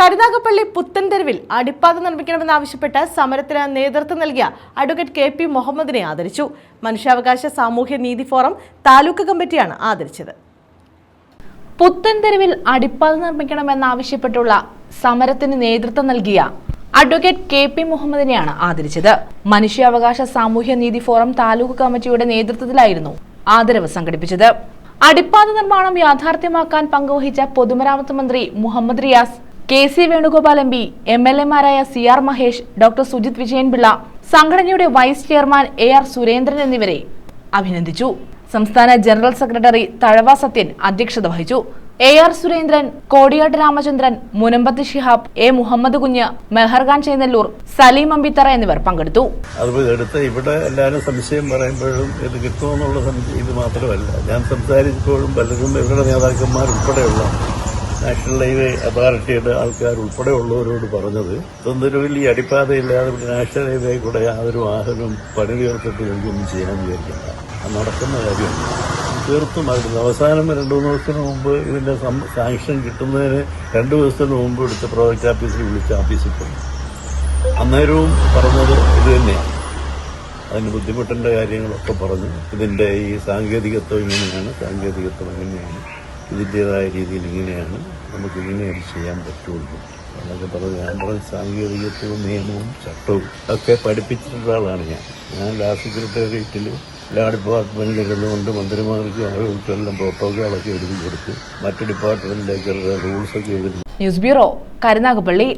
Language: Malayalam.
കരുനാഗപ്പള്ളി പുത്തൻതെരുവിൽ അടിപ്പാത നിർമ്മിക്കണമെന്നാവശ്യപ്പെട്ട് സമരത്തിന് നേതൃത്വം നൽകിയ അഡ്വക്കേറ്റ് കെ പി മുഹമ്മദിനെ ആദരിച്ചു. മനുഷ്യാവകാശ സാമൂഹ്യ നീതി ഫോറം താലൂക്ക് കമ്മിറ്റിയാണ് ആദരിച്ചത്. പുത്തൻതെരുവിൽ അടിപ്പാത നിർമ്മിക്കണമെന്നാവശ്യപ്പെട്ടുള്ള സമരത്തിന് നേതൃത്വം നൽകിയ അഡ്വക്കേറ്റ് കെ പി മുഹമ്മദിനെയാണ് ആദരിച്ചത്. മനുഷ്യാവകാശ സാമൂഹ്യ നീതി ഫോറം താലൂക്ക് കമ്മിറ്റിയുടെ നേതൃത്വത്തിലായിരുന്നു ആദരവ് സംഘടിപ്പിച്ചത്. അടിപ്പാത നിർമ്മാണം യാഥാർത്ഥ്യമാക്കാൻ പങ്കുവഹിച്ച പൊതുമരാമത്ത് മന്ത്രി Muhammad Riyas K C Venugopal M P M L എമാരായ C R Mahesh doctor Sujith Vijayanpillai സംഘടനയുടെ vice chairman A R Surendran എന്നിവരെ അഭിനന്ദിച്ചു. സംസ്ഥാന ജനറൽ സെക്രട്ടറി തഴവ സത്യൻ അധ്യക്ഷത വഹിച്ചു. A R Surendran Kodiyattu Ramachandran Munambath Shihab A Muhammad Kunju Meherkhan Chennallur Saleem Ambithara എന്നിവർ പങ്കെടുത്തു. അതുപോലെ ഇവിടെ എല്ലാവരും സംശയം പറയുമ്പോഴും ഇത് കിട്ടുമെന്നുള്ള ഇത് മാത്രമല്ല. ഞാൻ സംസാരിച്ചപ്പോഴും പലരും ഇവരുടെ നേതാക്കന്മാർ ഉൾപ്പെടെയുള്ള നാഷണൽ ഹൈവേ അതോറിറ്റിയുടെ ആൾക്കാർ ഉൾപ്പെടെ ഉള്ളവരോട് പറഞ്ഞത് തൊന്തരൂരിൽ ഈ അടിപ്പാതയില്ലാതെ ഇവിടെ നാഷണൽ ഹൈവേ കൂടെ യാതൊരു വാഹനവും പണി തീർത്തിട്ട് എനിക്കൊന്നും ചെയ്യാൻ വിചാരിക്കില്ല അത് നടക്കുന്ന കാര്യം തീർത്തും അതിന് അവസാനം രണ്ടു മൂന്ന് ദിവസത്തിന് മുമ്പ് ഇതിന്റെ സാങ്ഷൻ കിട്ടുന്നതിന് രണ്ടു ദിവസത്തിന് മുമ്പ് എടുത്ത് പ്രോജക്ട് ഓഫീസിൽ വിളിച്ച ഓഫീസിൽ പോയി. അന്നേരവും പറഞ്ഞത് ഇത് തന്നെയാണ്. അതിന് ബുദ്ധിമുട്ടിന്റെ കാര്യങ്ങളൊക്കെ പറഞ്ഞു. ഇതിന്റെ ഈ സാങ്കേതികത്വം ഇങ്ങനെയാണ് സാങ്കേതികത്വം എങ്ങനെയാണ് ഇതിന്റെതായ രീതിയിൽ ഇങ്ങനെയാണ് നമുക്ക് ഇങ്ങനെയാണ് ചെയ്യാൻ പറ്റുള്ളൂ. എന്നൊക്കെ പറഞ്ഞു ഞാൻ പറഞ്ഞ സാങ്കേതികത്വവും നിയമവും ചട്ടവും ഒക്കെ പഠിപ്പിച്ചിട്ടുള്ള ആളാണ് ഞാൻ. ഞാൻ ലാ സെക്രട്ടേറിയറ്റിൽ എല്ലാ ഡിപ്പാർട്ട്മെന്റുകളിലുണ്ട് മന്ത്രിമാർക്കും ആളുകൾക്കും എല്ലാം പ്രോട്ടോകോളൊക്കെ എഴുതി കൊടുത്ത് മറ്റ് ഡിപ്പാർട്ട്മെന്റിലേക്കുള്ള റൂൾസൊക്കെ എഴുതി ന്യൂസ് ബ്യൂറോ കരുനാഗപ്പള്ളി.